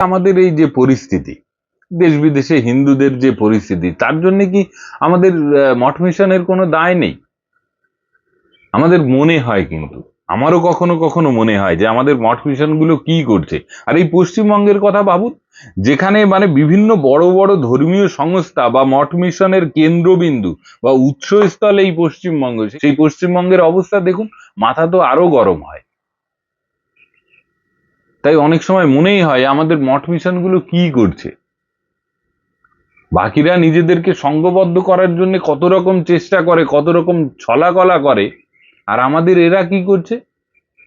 আমাদের এই যে পরিস্থিতি, দেশ বিদেশে হিন্দুদের যে পরিস্থিতি, তার জন্য কি আমাদের মঠ মিশনের কোনো দায় নেই? আমাদের মনে হয় কিন্তু, আমারও কখনো কখনো মনে হয় যে আমাদের মঠ মিশনগুলো কি করছে। আর এই পশ্চিমবঙ্গের কথা ভাবুন, যেখানে মানে বিভিন্ন বড় বড় ধর্মীয় সংস্থা বা মঠ মিশনের কেন্দ্রবিন্দু বা উৎসস্থল এই পশ্চিমবঙ্গ, সেই পশ্চিমবঙ্গের অবস্থা দেখুন, মাথা তো আরও গরম হয়। তাই অনেক সময় মনেই হয়, আমাদের মঠ মিশনগুলো কি করছে? বাকিরা নিজেদেরকে সঙ্গবদ্ধ করার জন্য কত রকম চেষ্টা করে, কত রকম ছলাকলা করে, আর আমাদের এরা কি করছে?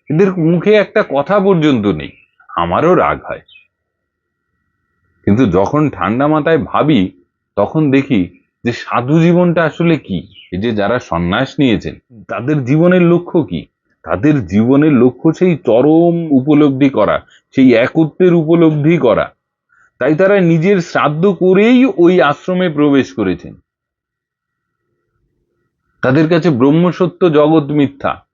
এদের মুখে একটা কথা পর্যন্ত নেই, আমারও রাগ হয়। কিন্তু যখন ঠান্ডা মাথায় ভাবি, তখন দেখি যে সাধু জীবনটা আসলে কি? এই যে যারা সন্ন্যাস নিয়েছেন, তাদের জীবনের লক্ষ্য কি? তাদের জীবনের লক্ষ্য সেই চরম উপলব্ধি করা, সেই একত্বের উপলব্ধি করা। তাই তারা নিজের শ্রাদ্ধ করেই ওই আশ্রমে প্রবেশ করেছেন। তাদের কাছে ব্রহ্মসত্য জগৎ মিথ্যা।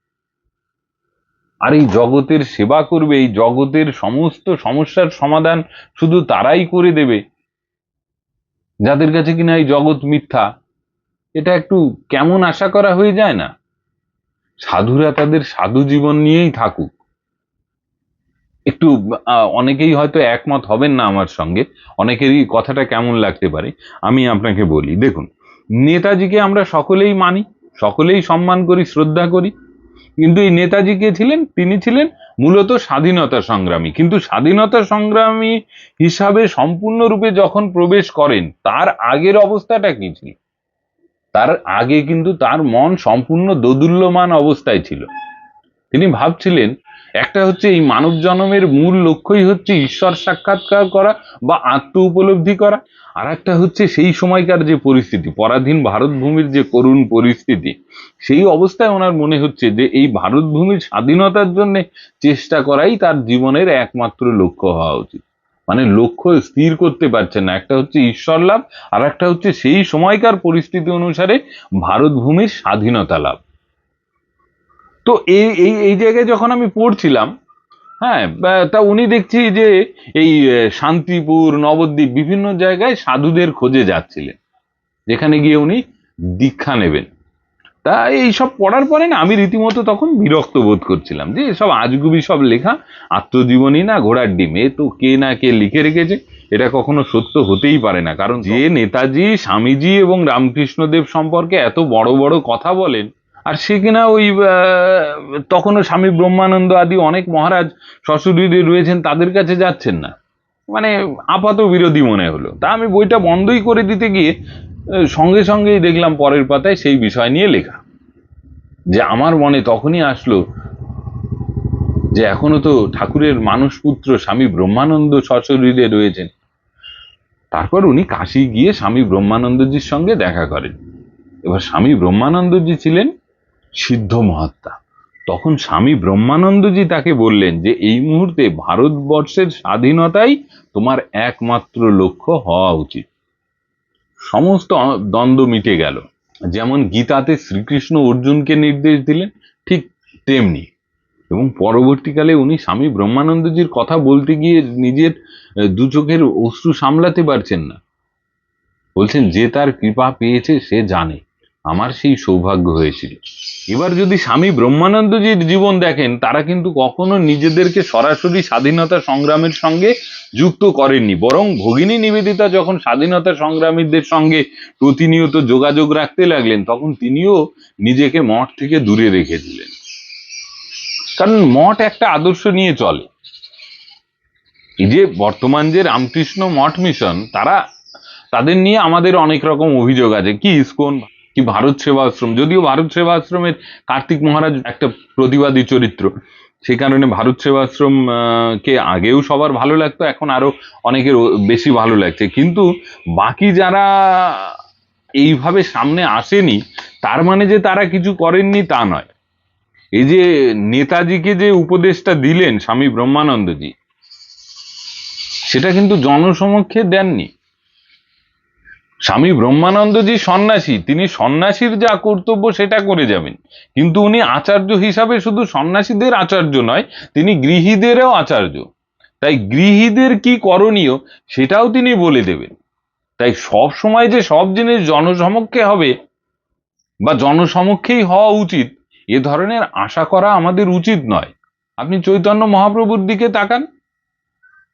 আর এই জগতের সেবা করবে, এই জগতের সমস্ত সমস্যার সমাধান শুধু তারাই করে দেবে। যাদের কাছে কিনা এই জগৎ মিথ্যা, এটা একটু কেমন আশা করা হয়ে যায় না? সাধুরা তাদের সাধু জীবন নিয়েই থাকুক। একটু অনেকেই হয়তো একমত হবেন না আমার সঙ্গে। অনেকেরই কথাটা কেমন লাগতে পারে, আমি আপনাকে বলি। দেখুন, নেতাজিকে আমরা সকলেই মানি, সকলেই সম্মান করি, শ্রদ্ধা করি। কিন্তু এই নেতাজি কে ছিলেন? তিনি ছিলেন মূলত স্বাধীনতা সংগ্রামী। কিন্তু স্বাধীনতা সংগ্রামী হিসাবে সম্পূর্ণরূপে যখন প্রবেশ করেন, তার আগের অবস্থাটা কি ছিল? তার আগে কিন্তু তার মন সম্পূর্ণ দোদুল্যমান অবস্থায় ছিল। তিনি ভাবছিলেন, একটা হচ্ছে এই মানব জন্মের মূল লক্ষ্যই হচ্ছে ঈশ্বর সাক্ষাৎকার করা বা আত্ম উপলব্ধি করা, আর একটা হচ্ছে সেই সময়কার যে পরিস্থিতি, পরাধীন ভারত ভূমির যে করুণ পরিস্থিতি, সেই অবস্থায় ওনার মনে হচ্ছে যে এই ভারত ভূমির স্বাধীনতার জন্য চেষ্টা করাই তার জীবনের একমাত্র লক্ষ্য হওয়া উচিত। মানে লক্ষ্য স্থির করতে পারছেন না। একটা হচ্ছে ঈশ্বর লাভ, আর একটা হচ্ছে সেই সময়কার পরিস্থিতি অনুসারে ভারত ভূমির স্বাধীনতা লাভ। তো এই এই এই জায়গায় যখন আমি পড়ছিলাম হ্যাঁ তা উনি দেখছি যে এই শান্তিপুর, নবদ্বীপ বিভিন্ন জায়গায় সাধুদের খোঁজে যাচ্ছিলেন। যেখানে গিয়ে উনি দীক্ষা নেবেন। তা এই সব পড়ার পরে না আমি রীতিমতো তখন বিরক্ত বোধ করছিলাম যে সব আজগুবি সব লেখা, আত্মজীবনী না ঘোড়ার ডিম, এ তো কে না কে লিখে রেখেছে, এটা কখনো সত্য হতেই পারে না। কারণ যে নেতাজি, স্বামীজি এবং রামকৃষ্ণদেব সম্পর্কে এত বড় বড় কথা বলেন, আর সে কিনা ওই তখনও স্বামী ব্রহ্মানন্দ আদি অনেক মহারাজ শ্বশুরীদের রয়েছেন, তাদের কাছে যাচ্ছেন না। মানে আপাত বিরোধী মনে হলো। তা আমি বইটা বন্ধই করে দিতে গিয়ে সঙ্গে সঙ্গেই দেখলাম পরের পাতায় সেই বিষয় নিয়ে লেখা। যে আমার মনে তখনই আসলো যে এখনও তো ঠাকুরের মানুষ পুত্র স্বামী ব্রহ্মানন্দ সশরীরে রয়েছেন। তারপর উনি কাশি গিয়ে স্বামী ব্রহ্মানন্দজির সঙ্গে দেখা করেন। এবার স্বামী ব্রহ্মানন্দজি ছিলেন সিদ্ধ মহাত্মা। তখন স্বামী ব্রহ্মানন্দজি তাকে বললেন যে, এই মুহূর্তে ভারতবর্ষের স্বাধীনতাই তোমার একমাত্র লক্ষ্য হওয়া উচিত। সমস্ত দ্বন্দ্ব মিটে গেল। যেমন গীতাতে শ্রীকৃষ্ণ অর্জুনকে নির্দেশ দিলেন, ঠিক তেমনি। এবং পরবর্তীকালে উনি স্বামী ব্রহ্মানন্দজির কথা বলতে গিয়ে নিজের দু চোখের অশ্রু সামলাতে পারছেন না। বলছেন, যে তার কৃপা পেয়েছে সে জানে। আমার সেই সৌভাগ্য হয়েছিল। এবার যদি স্বামী ব্রহ্মানন্দজির জীবন দেখেন, তারা কিন্তু কখনো নিজেদেরকে সরাসরি স্বাধীনতা সংগ্রামের সঙ্গে যুক্ত করেননি। বরং ভগিনী নিবেদিতা যখন স্বাধীনতা সংগ্রামীদের সঙ্গে প্রতিনিয়ত যোগাযোগ রাখতে লাগলেন, তখন তিনিও নিজেকে মঠ থেকে দূরে রেখে দিলেন। কারণ মঠ একটা আদর্শ নিয়ে চলে। এই যে বর্তমান যে রামকৃষ্ণ মঠ মিশন, তারা, তাদের নিয়ে আমাদের অনেক রকম অভিযোগ আছে। কি, ইসকন? কি ভারত সেবা আশ্রম? যদিও ভারত সেবা আশ্রমের কার্তিক মহারাজ একটা প্রতিবাদী চরিত্র। সেই কারণে ভারত সেবাশ্রম আহ, কে আগেও সবার ভালো লাগতো এখন আরও অনেকের বেশি ভালো লাগছে। কিন্তু বাকি যারা এইভাবে সামনে আসেনি তার মানে যে তারা কিছু করেননি তা নয়। এই যে নেতাজিকে যে উপদেশটা দিলেন স্বামী ব্রহ্মানন্দজি সেটা কিন্তু জনসমক্ষে দেননি। স্বামী ব্রহ্মানন্দজি সন্ন্যাসী, তিনি সন্ন্যাসীর যা কর্তব্য সেটা করে যাবেন। কিন্তু উনি আচার্য হিসাবে শুধু সন্ন্যাসীদের আচার্য নয়, তিনি গৃহীদেরও আচার্য। তাই গৃহীদের কি করণীয় সেটাও তিনি বলে দেবেন। তাই সব সময় যে সব জিনিস জনসমক্ষে হবে বা জনসমক্ষেই হওয়া উচিত, এ ধরনের আশা করা আমাদের উচিত নয়। আপনি চৈতন্য মহাপ্রভুর দিকে তাকান,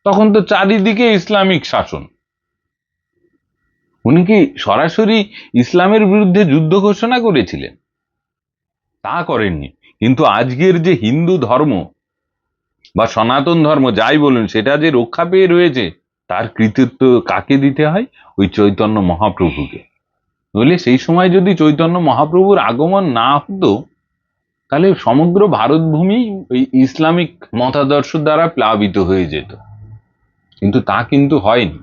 তখন তো চারিদিকে ইসলামিক শাসন। উনি কি সরাসরি ইসলামের বিরুদ্ধে যুদ্ধ ঘোষণা করেছিলেন? তা করেননি। কিন্তু আজকের যে হিন্দু ধর্ম বা সনাতন ধর্ম, যাই বলুন, সেটা যে রক্ষা পেয়ে রয়েছে, তার কৃতিত্ব কাকে দিতে হয়? ওই চৈতন্য মহাপ্রভুকে। নইলে সেই সময় যদি চৈতন্য মহাপ্রভুর আগমন না হতো, তাহলে সমগ্র ভারতভূমি ওই ইসলামিক মতাদর্শ দ্বারা প্লাবিত হয়ে যেত। কিন্তু তা কিন্তু হয়নি।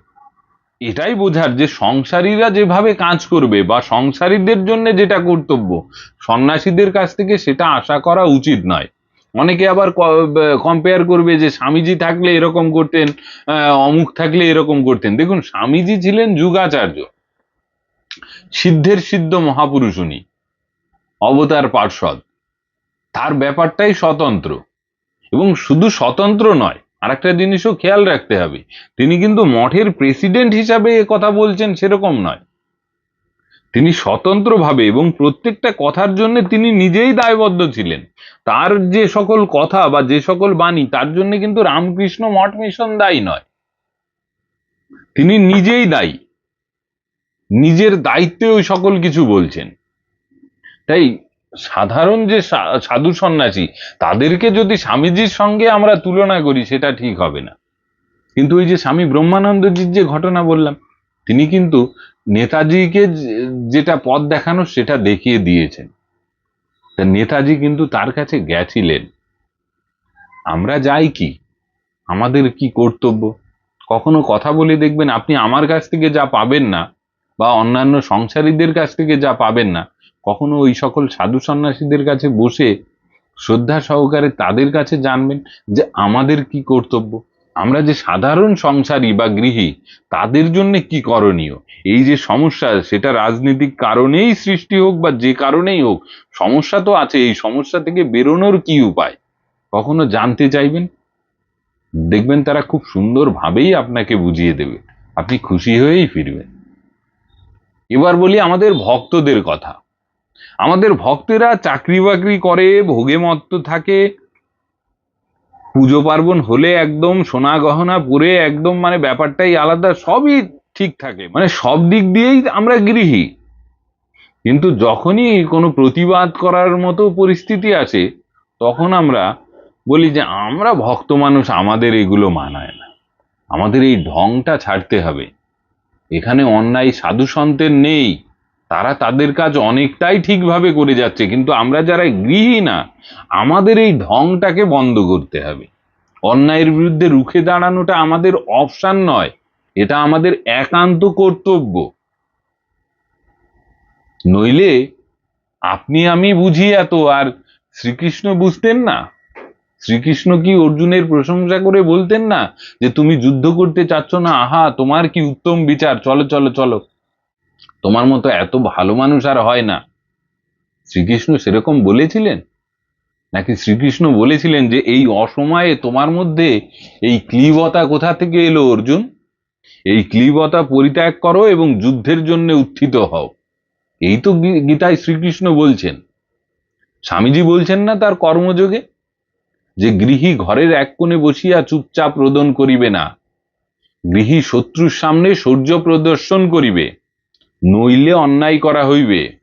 এটাই বোঝার যে সংসারীরা যেভাবে কাজ করবে বা সংসারীদের জন্য যেটা কর্তব্য, সন্ন্যাসীদের কাছ থেকে সেটা আশা করা উচিত নয়। অনেকে আবার কম্পেয়ার করবে যে স্বামীজি থাকলে এরকম করতেন অমুক থাকলে এরকম করতেন। দেখুন, স্বামীজি ছিলেন যুগাচার্য, সিদ্ধের সিদ্ধ মহাপুরুষ উনি অবতার পার্ষদ। তার ব্যাপারটাই স্বতন্ত্র এবং শুধু স্বতন্ত্র নয় আর একটা জিনিসও খেয়াল রাখতে হবে। তিনি কিন্তু মঠের প্রেসিডেন্ট হিসাবে এ কথা বলছেন সেরকম নয়। তিনি স্বতন্ত্রভাবে এবং প্রত্যেকটা কথার জন্য তিনি নিজেই দায়বদ্ধ ছিলেন। তার যে সকল কথা বা যে সকল বাণী, তার জন্য কিন্তু রামকৃষ্ণ মঠ মিশন দায়ী নয়। তিনি নিজেই দায়ী। নিজের দায়িত্বে ওই সকল কিছু বলছেন। তাই সাধারণ যে সাধু সন্ন্যাসী, তাদেরকে যদি স্বামীজির সঙ্গে আমরা তুলনা করি, সেটা ঠিক হবে না। কিন্তু ওই যে স্বামী ব্রহ্মানন্দজির যে ঘটনা বললাম, তিনি কিন্তু নেতাজিকে যেটা পথ দেখানো, সেটা দেখিয়ে দিয়েছেন। তা নেতাজি কিন্তু তার কাছে গেছিলেন। আমরা যাই কি? আমাদের কি কর্তব্য? কখনো কথা বলে দেখবেন, আপনি আমার কাছ থেকে যা পাবেন না, বা অন্যান্য সংসারীদের কাছ থেকে যা পাবেন না কখনো ওই সকল সাধু সন্ন্যাসীদের কাছে বসে শ্রদ্ধা সহকারে তাদের কাছে জানবেন যে আমাদের কি কর্তব্য। আমরা যে সাধারণ সংসারী বা গৃহী, তাদের জন্য কি করণীয়? এই যে সমস্যা, সেটা রাজনৈতিক কারণেই সৃষ্টি হোক বা যে কারণেই হোক, সমস্যা তো আছে, এই সমস্যা থেকে বেরোনোর কি উপায়? কখনো জানতে চাইবেন? দেখবেন তারা খুব সুন্দরভাবেই আপনাকে বুঝিয়ে দেবে। আপনি খুশি হয়েই ফিরবেন। এবার বলি আমাদের ভক্তদের কথা। আমাদের ভক্তেরা চাকরি বাকরি করে, ভোগে মত্ত থাকে। পুজো পার্বণ হলে একদম সোনা গহনা পরে একদম মানে ব্যাপারটাই আলাদা, সবই ঠিক থাকে। মানে সব দিক দিয়েই আমরা গৃহী। কিন্তু যখনই কোনো প্রতিবাদ করার মতো পরিস্থিতি আসে, তখন আমরা বলি যে, আমরা ভক্ত মানুষ, আমাদের এগুলো মানায় না। আমাদের এই ঢংটা ছাড়তে হবে। এখানে অন্যায় সাধু সন্তের নেই। তারা তাদের কাজ অনেকটাই ঠিকভাবে করে যাচ্ছে, কিন্তু আমরা যারা গৃহী না আমাদের এই ঢংটাকে বন্ধ করতে হবে। অন্যায়ের বিরুদ্ধে রুখে দাঁড়ানোটা আমাদের অপশান নয়, এটা আমাদের একান্ত কর্তব্য। নইলে আপনি আমি বুঝি এত, আর শ্রীকৃষ্ণ বুঝতেন না। শ্রীকৃষ্ণ কি অর্জুনের প্রশংসা করে বলতেন না যে, তুমি যুদ্ধ করতে চাচ্ছ না? আহা, তোমার কি উত্তম বিচার? চলো চলো চলো। তোমার মতো এত ভালো মানুষ আর হয় না। শ্রীকৃষ্ণ সেরকম বলেছিলেন? নাকি শ্রীকৃষ্ণ বলেছিলেন যে এই অসময়ে তোমার মধ্যে এই ক্লীবতা কোথা থেকে এলো অর্জুন? এই ক্লীবতা পরিত্যাগ করো এবং যুদ্ধের জন্য উত্থিত হও। এই তো গীতায় শ্রীকৃষ্ণ বলছেন। স্বামীজি বলছেন না তার কর্মযোগে? যে গৃহী ঘরের এক কোণে বসিয়া চুপচাপ রোদন করিবে না। গৃহী শত্রুর সামনে সূর্য প্রদর্শন করিবে। নইলে অন্যায় করা হইবে।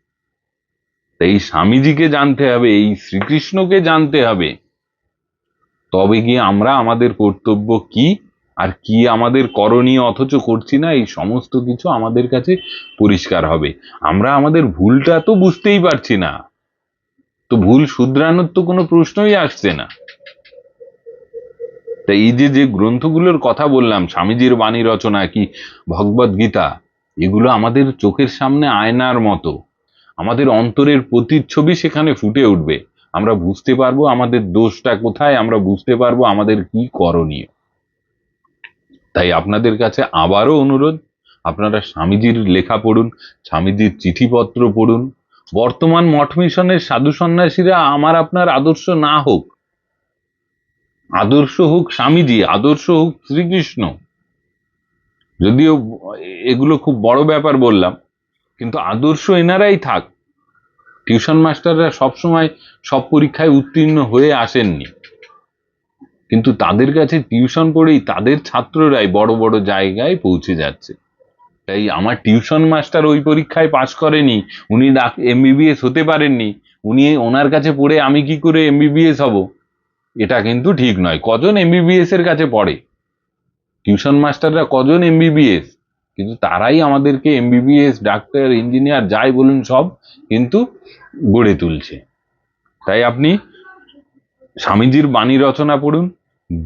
তাই স্বামীজিকে জানতে হবে, এই শ্রীকৃষ্ণকে জানতে হবে। তবে গিয়ে আমরা আমাদের কর্তব্য কি, আর কি আমাদের করণীয় অথচ করছি না, এই সমস্ত কিছু আমাদের কাছে পরিষ্কার হবে। আমরা আমাদের ভুলটা তো বুঝতেই পারছি না। তো ভুল শুধরানোর তো কোনো প্রশ্নই আসছে না। তা এই যে যে গ্রন্থগুলোর কথা বললাম, স্বামীজির বাণী রচনা কি ভগবদ গীতা এগুলো আমাদের চোখের সামনে আয়নার মতো। আমাদের অন্তরের প্রতিচ্ছবি সেখানে ফুটে উঠবে। আমরা বুঝতে পারব আমাদের দোষটা কোথায়, আমরা বুঝতে পারব আমাদের কি করণীয়। তাই আপনাদের কাছে আবারও অনুরোধ, আপনারা স্বামীজির লেখা পড়ুন, স্বামীজির চিঠিপত্র পড়ুন। বর্তমান মঠ মিশনের সাধু সন্ন্যাসীরা আমার আপনার আদর্শ না হোক, আদর্শ হোক স্বামীজি, আদর্শ হোক শ্রীকৃষ্ণ যদিও এগুলো খুব বড় ব্যাপার বললাম, কিন্তু আদর্শ এনারাই থাক। টিউশন মাস্টাররা সবসময় সব পরীক্ষায় উত্তীর্ণ হয়ে আসেননি। কিন্তু তাদের কাছে টিউশন পড়েই তাদের ছাত্ররাই বড় বড় জায়গায় পৌঁছে যাচ্ছে। তাই আমার টিউশন মাস্টার ওই পরীক্ষায় পাশ করেনি, উনি ডাক এমবিবিএস হতে পারেননি, উনি ওনার কাছে পড়ে আমি কি করে এমবিবিএস হব? এটা কিন্তু ঠিক নয়। কজন এমবিবিএস এর কাছে পড়ে? টিউশন মাস্টাররা কজন এমবিবিএস কিন্তু তারাই আমাদেরকে এমবিবিএস ডাক্তার, ইঞ্জিনিয়ার, যাই বলুন সব কিন্তু গড়ে তুলছে। তাই আপনি স্বামীজির বাণী রচনা পড়ুন,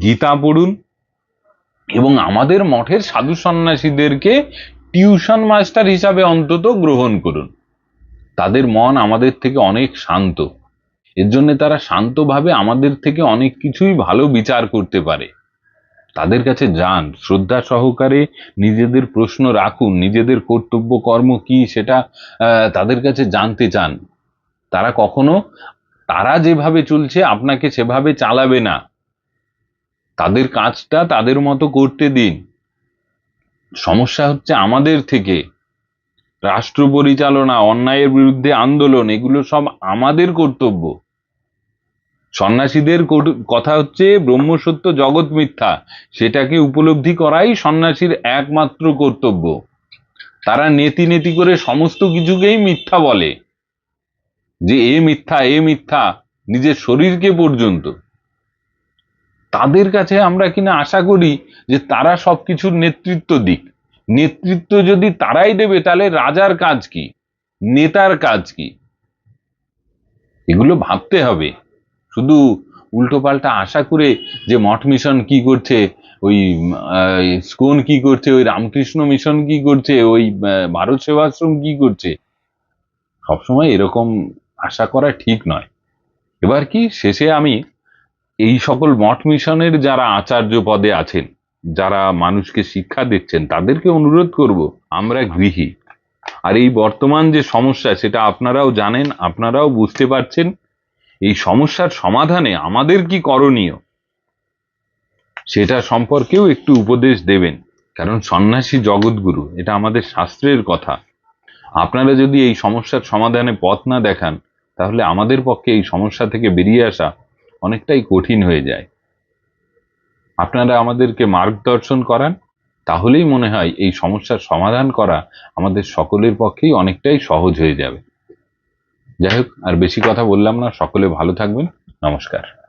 গীতা পড়ুন এবং আমাদের মঠের সাধু সন্ন্যাসীদেরকে টিউশন মাস্টার হিসাবে অন্তত গ্রহণ করুন। তাদের মন আমাদের থেকে অনেক শান্ত। এর জন্য তারা শান্তভাবে আমাদের থেকে অনেক কিছুই ভালো বিচার করতে পারে। তাদের কাছে যান, শ্রদ্ধা সহকারে নিজেদের প্রশ্ন রাখুন, নিজেদের কর্তব্য কর্ম কি সেটা তাদের কাছে জানতে চান। তারা কখনো, তারা যেভাবে চলছে আপনাকে সেভাবে চালাবে না। তাদের কাজটা তাদের মতো করতে দিন। সমস্যা হচ্ছে আমাদের থেকে। রাষ্ট্র পরিচালনা, অন্যায়ের বিরুদ্ধে আন্দোলন, এগুলো সব আমাদের কর্তব্য। সন্ন্যাসীদের কথা হচ্ছে ব্রহ্মসত্য জগৎ মিথ্যা। সেটাকে উপলব্ধি করাই সন্ন্যাসীর একমাত্র কর্তব্য। তারা নেতি নেতি করে সমস্ত কিছুকেই মিথ্যা বলে। যে এ মিথ্যা এ মিথ্যা, নিজের শরীরকে পর্যন্ত। তাদের কাছে আমরা কিনা আশা করি যে তারা সবকিছুর নেতৃত্ব দিক। নেতৃত্ব যদি তারাই দেবে, তাহলে রাজার কাজ কি? নেতার কাজ কি? এগুলো ভাবতে হবে। শুধু উল্টোপাল্টা আশা করে যে মঠ মিশন কি করছে, ওই স্কোন কি করছে, ওই রামকৃষ্ণ মিশন কি করছে, ওই ভারত সেবাশ্রম কি করছে, সবসময় এরকম আশা করা ঠিক নয়। এবার কি, শেষে আমি এই সকল মঠ মিশনের যারা আচার্য পদে আছেন, যারা মানুষকে শিক্ষা দিচ্ছেন, তাদেরকে অনুরোধ করব, আমরা গৃহী। আর এই বর্তমান যে সমস্যা, সেটা আপনারাও জানেন, আপনারাও বুঝতে পারছেন এই সমস্যার সমাধানে আমাদের কি করণীয়? সেটা সম্পর্কেও একটু উপদেশ দেবেন। কারণ সন্ন্যাসী জগৎগুরু, এটা আমাদের শাস্ত্রের কথা। আপনারা যদি এই সমস্যার সমাধানে পথ না দেখান, তাহলে আমাদের পক্ষে এই সমস্যা থেকে বেরিয়ে আসা অনেকটাই কঠিন হয়ে যায়। আপনারা আমাদেরকে মার্গদর্শন করান, তাহলেই মনে হয় এই সমস্যার সমাধান করা আমাদের সকলের পক্ষেই অনেকটাই সহজ হয়ে যাবে। যাই হোক আর বেশি কথা বললাম না সকলে ভালো থাকবেন নমস্কার।